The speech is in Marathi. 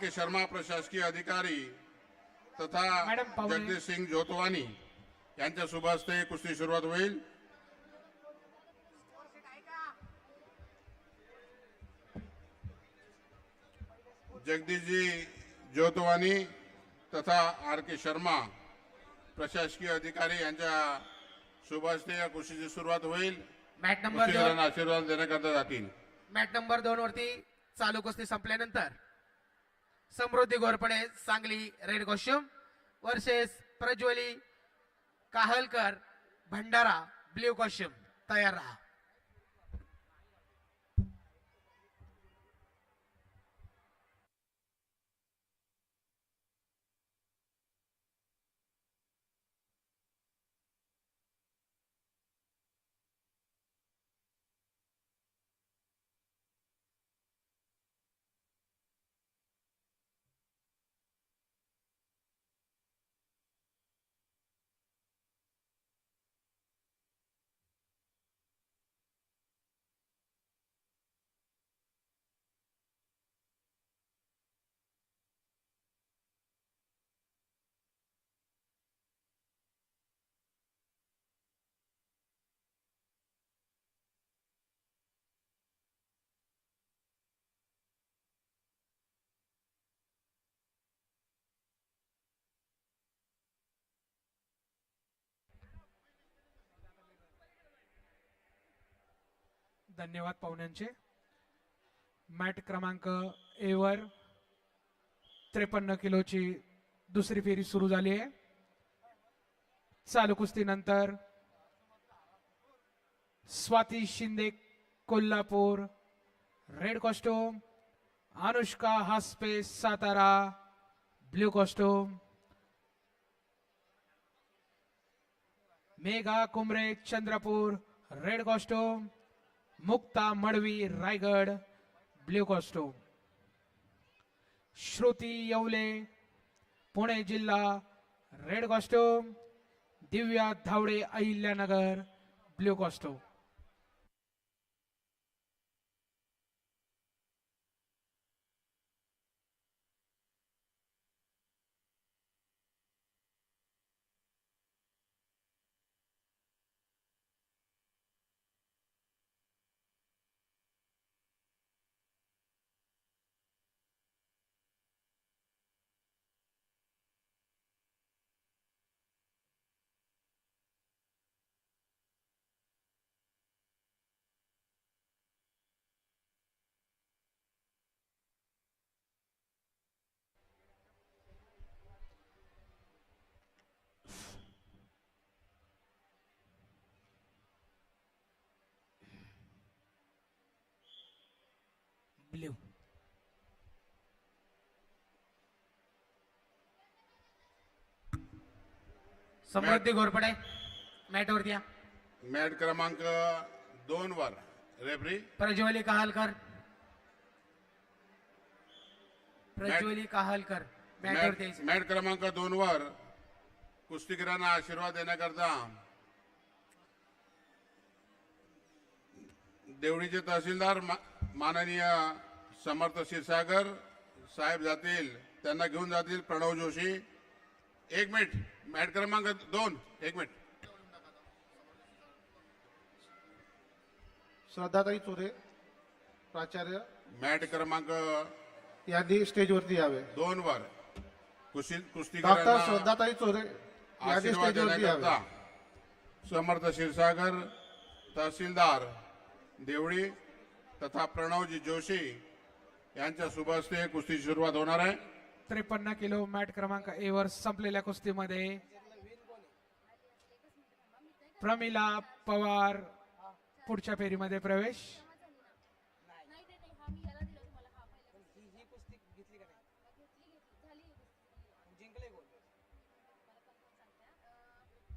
के शर्मा प्रशासकीय अधिकारी तथा. जगदीश सिंग जोतवानी यांच्या शुभ हस्ते कुस्ती सुरुवात होईल. जगदीशजी जोतवानी तथा आर के शर्मा प्रशासकीय अधिकारी यांच्या शुभ हस्ते या कुस्तीची सुरुवात होईल. मॅट नंबर आशीर्वाद देण्याकरता जातील. मॅट नंबर दोन वरती चालू कुस्ती संपल्यानंतर Samruddhi Ghorpade Sangli red costume versus Prajwali Kahalkar Bhandara blue costume. तयार राहा. धन्यवाद पाहुण्यांचे. मॅट क्रमांक एवर त्रेपन्न किलोची दुसरी फेरी सुरू झाली आहे. चालू कुस्तीनंतर Swati Shinde Kolhapur red costume Anushka Haspe Satara blue costume Megha Kumre Chandrapur red costume Mukta Madvi Raigad blue costume Shruti Yevle Pune जिल्हा red costume Divya Dhawade Ahilyanagar blue costume blue Samruddhi Ghorpade. Mat वरती या. मॅट क्रमांक दोन वर. रेफरी प्रज्वली काहलकर. प्रज्वली काहलकर. मॅट वरती. मॅट क्रमांक दोन वर. कुस्तीगिरांना आशीर्वाद देण्याकरता देवळीचे तहसीलदार माननीय समर्थ क्षीरसागर साहेब जातील त्यांना घेऊन जातील प्रणव जोशी. एक मिनिट मॅट क्रमांक दोन. एक मिनिट. श्रद्धाताई चोरे प्राचार्य मॅट क्रमांक यांनी स्टेजवरती यावे. दोन वर. कुस्ती डॉक्टर श्रद्धाताई चोरे यांनी आशीर्वाद स्टेजवरती यावे. समर्थ क्षीरसागर तहसीलदार देवळी तथा प्रणवजी जोशी यांच्या हस्ते कुस्तीची सुरुवात होणार आहे. त्रेपन्न किलो मॅट क्रमांक ए वर संपलेल्या कुस्तीमध्ये प्रमिला पवार पुढच्या फेरीमध्ये प्रवेश. नाही